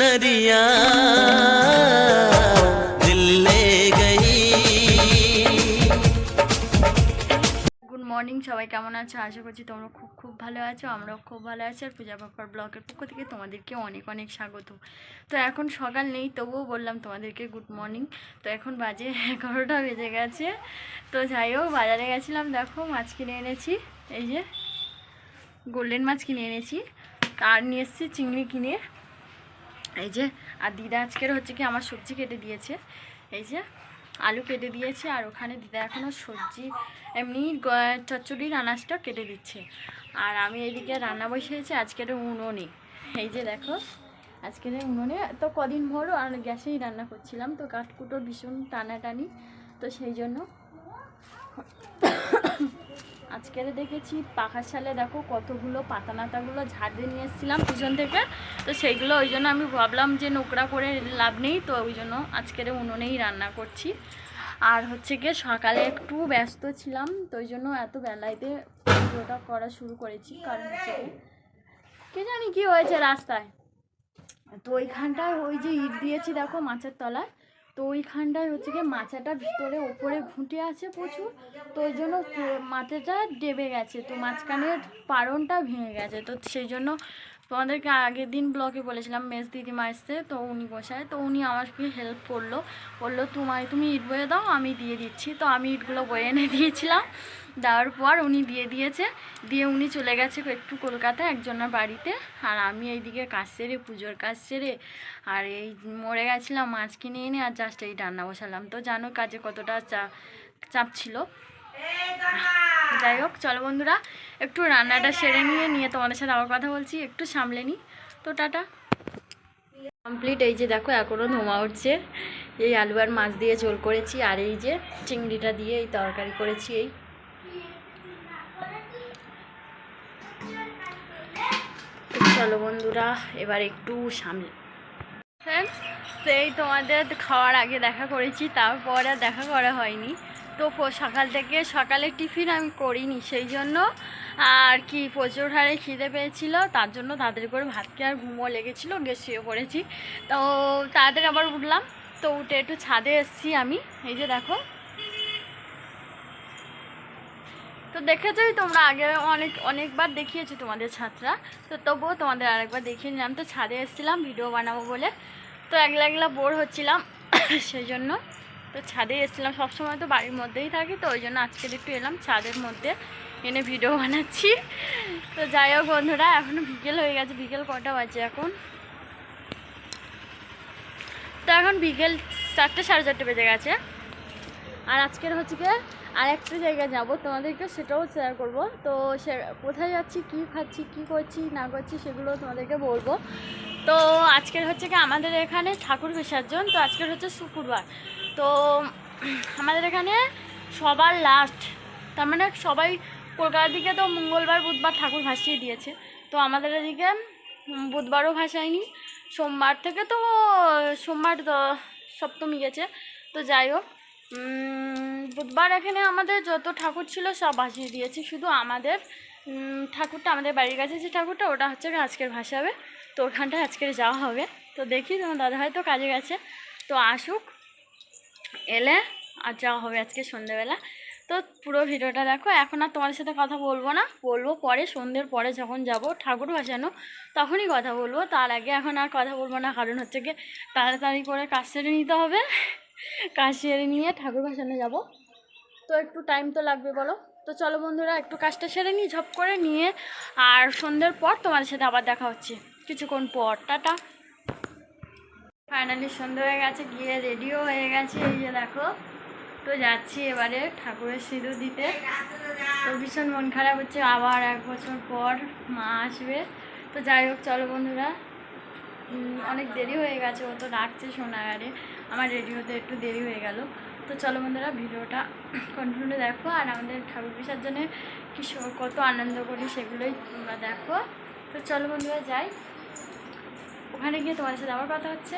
चुनरिया दिल ले गई গুড মর্নিং সবাই কেমন আছো আশা করছি তোমরা খুব খুব ভালো আছো আমরাও খুব ভালো আছি আর পূজা বাপার ব্লগের পক্ষ থেকে তোমাদেরকে অনেক অনেক স্বাগত তো এখন সকাল নেই তবুও বললাম তোমাদেরকে গুড মর্নিং তো এখন বাজে এগারোটা বেজে গেছে তো যাই হোক বাজারে গেছিলাম দেখো মাছ কিনে এনেছি এই যে গোল্ডেন মাছ কিনে এনেছি আর নিয়ে এসেছি চিংড়ি কিনে এই যে, আর দিদা আজকের হচ্ছে কি আমার সবজি কেটে দিয়েছে। এই যে, আলু কেটে দিয়েছে, আর ওখানে দিদা এখনও সবজি, এমনি চচ্চড়ির আনাজটা কেটে দিচ্ছে। আর আমি এদিকে রান্না বসিয়েছি, আজকের উনুনে। এই যে দেখো, আজকের উনুনে, তো কদিন ভোর আর গ্যাসেই রান্না করছিলাম, তো কাঠকুটো ভীষণ টানাটানি, তো সেই জন্য আজকের দেখেছি পাখার সালে দেখো কতগুলো পাতা নাতাগুলো ঝাড় নিয়ে এসেছিলাম পিছন থেকে। তো সেইগুলো ওই জন্য আমি ভাবলাম যে নোংরা করে লাভ নেই, তো ওই জন্য আজকের উনুনেই রান্না করছি। আর হচ্ছে গিয়ে সকালে একটু ব্যস্ত ছিলাম, তো ওই জন্য এত বেলাইতে ভিডিওটা করা শুরু করেছি। কারণ হচ্ছে কে জানি কি হয়েছে রাস্তায়। তো ওইখানটায় ওই যে ইট দিয়েছি দেখো মাছের তলায়। তো ওইখানটায় হচ্ছে গিয়ে মাচাটা ভিতরে ওপরে ঘুঁটে আছে প্রচুর, তো ওই জন্য মাথাটা ডেবে গেছে, তো মাঝখানের পারনটা ভেঙে গেছে, তো সেই জন্য তোমাদেরকে আগের দিন ব্লগে বলেছিলাম মেস দিদিমা এসছে, তো উনি বসায়, তো উনি আমাকে হেল্প করল। বলল, তোমায় তুমি ইট বয়ে দাও, আমি দিয়ে দিচ্ছি। তো আমি ইটগুলো বয়ে এনে দিয়েছিলাম। দেওয়ার পর উনি দিয়ে দিয়েছে। দিয়ে উনি চলে গেছে একটু কলকাতা একজনের বাড়িতে। আর আমি এইদিকে কাজ সেরে, পুজোর কাজ সেরে, আর এই মরে গেছিলাম, মাছ কিনে এনে আর জাস্ট এই রান্না বসালাম। তো জানো কাজে কতটা চা, চাপ ছিল। যাই হোক, চলো বন্ধুরা, একটু রান্নাটা সেরে নিয়ে নিয়ে তোমাদের সাথে আবার কথা বলছি, একটু সামলে নিই তো টাটা। কমপ্লিট এই যে দেখো এখনও ধোঁয়া উঠছে। এই আলু আর মাছ দিয়ে ঝোল করেছি, আর এই যে চিংড়িটা দিয়ে এই তরকারি করেছি এই। চলো বন্ধুরা, এবার একটু সামলে। সেই তোমাদের খাওয়ার আগে দেখা করেছি, তারপরে আর দেখা করা হয়নি। তো সকাল থেকে সকালে টিফিন আমি করিনি, সেই জন্য আর কি প্রচুর হারে খিদে পেয়েছিল, তার জন্য তাদের করে ভাত খেয়ে আর ঘুমো লেগেছিলো, গিয়ে শুয়ে পড়েছি। তো তাড়াতাড়ি আবার উঠলাম, তো উঠে একটু ছাদে এসেছি আমি, এই যে দেখো। তো দেখেছোই তোমরা আগে অনেক, অনেকবার দেখিয়েছি তোমাদের ছাত্রা তো তবুও তোমাদের আরেকবার দেখিয়ে নিলাম। তো ছাদে এসেছিলাম, ভিডিও বানাবো বলে। তো একলা একলা বোর হচ্ছিলাম, সেই জন্য। তো ছাদে এসেছিলাম সবসময় তো বাড়ির মধ্যেই থাকি, তো ওই জন্য আজকের একটু এলাম ছাদের মধ্যে এনে ভিডিও বানাচ্ছি। তো যাই হোক বন্ধুরা এখনও বিকেল হয়ে গেছে, বিকেল কটা বাজে এখন? তো এখন বিকেল চারটে সাড়ে চারটে বেজে গেছে। আর আজকের হচ্ছে গিয়ে আর একটা জায়গায় যাব, তোমাদেরকে সেটাও শেয়ার করব। তো সে, কোথায় যাচ্ছি, কি খাচ্ছি, কি করছি, না করছি, সেগুলো তোমাদেরকে বলব। তো আজকের হচ্ছে কি আমাদের এখানে ঠাকুর বিসর্জন, তো আজকের হচ্ছে শুক্রবার। তো, আমাদের এখানে সবার লাস্ট তার মানে সবাই কলকাতার দিকে তো মঙ্গলবার, বুধবার ঠাকুর ভাসিয়ে দিয়েছে। তো আমাদের এদিকে বুধবারও ভাসায়নি, সোমবার থেকে তো সোমবার সপ্তমী গেছে। তো যাই হোক বুধবার এখানে আমাদের যত ঠাকুর ছিল সব ভাসিয়ে দিয়েছে। শুধু আমাদের ঠাকুরটা, আমাদের বাড়ির কাছে যে ঠাকুরটা, ওটা হচ্ছে আজকের ভাসাবে। তো ওখানটায় আজকের যাওয়া হবে। তো দেখি তোমার দাদা হয়তো কাজে গেছে। তো আসুক। এলে আর যাওয়া হবে আজকে সন্ধ্যেবেলা তো পুরো ভিডিওটা দেখো, এখন আর তোমার সাথে কথা বলব না। বলব পরে, সন্ধ্যের পরে যখন যাব, ঠাকুর ভাসানো, তখনই কথা বলব। তার আগে এখন আর কথা বলব না, কারণ হচ্ছে গিয়ে তাড়াতাড়ি করে কাজ সেরে নিতে হবে। কাজ সেরে নিয়ে ঠাকুর ভাসানো যাব। তো একটু টাইম তো লাগবে, বলো? তো চলো বন্ধুরা, একটু কাজটা সেরে নিই, ঝপ করে নিয়ে, আর সন্ধ্যের পর তোমাদের সাথে আবার দেখা হচ্ছে। কিছুক্ষণ পর, টাটা। ফাইনালি সন্ধ্যে হয়ে গেছে, গিয়ে রেডিও হয়ে গেছে, এই যে দেখো। তো যাচ্ছি এবারে ঠাকুরের সিঁদুর দিতে। তো ভীষণ মন খারাপ হচ্ছে, আবার এক বছর পর মা আসবে। তো যাই হোক, চলো বন্ধুরা। অনেক দেরি হয়ে গেছে, ও তো ডাকছে সোনাগারে। আমার রেডিওতে একটু দেরি হয়ে গেল। তো চলো বন্ধুরা, ভিডিওটা কন্টিনিউ দেখো, আর আমাদের ঠাকুর বিসর্জনে কি কত আনন্দ করি সেগুলোই তোমরা দেখো। তো চলো বন্ধুরা, যাই। ওখানে গিয়ে তোমার সাথে আবার কথা হচ্ছে।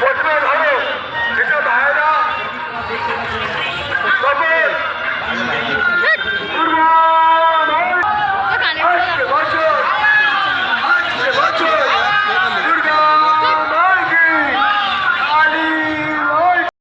প্রতিভা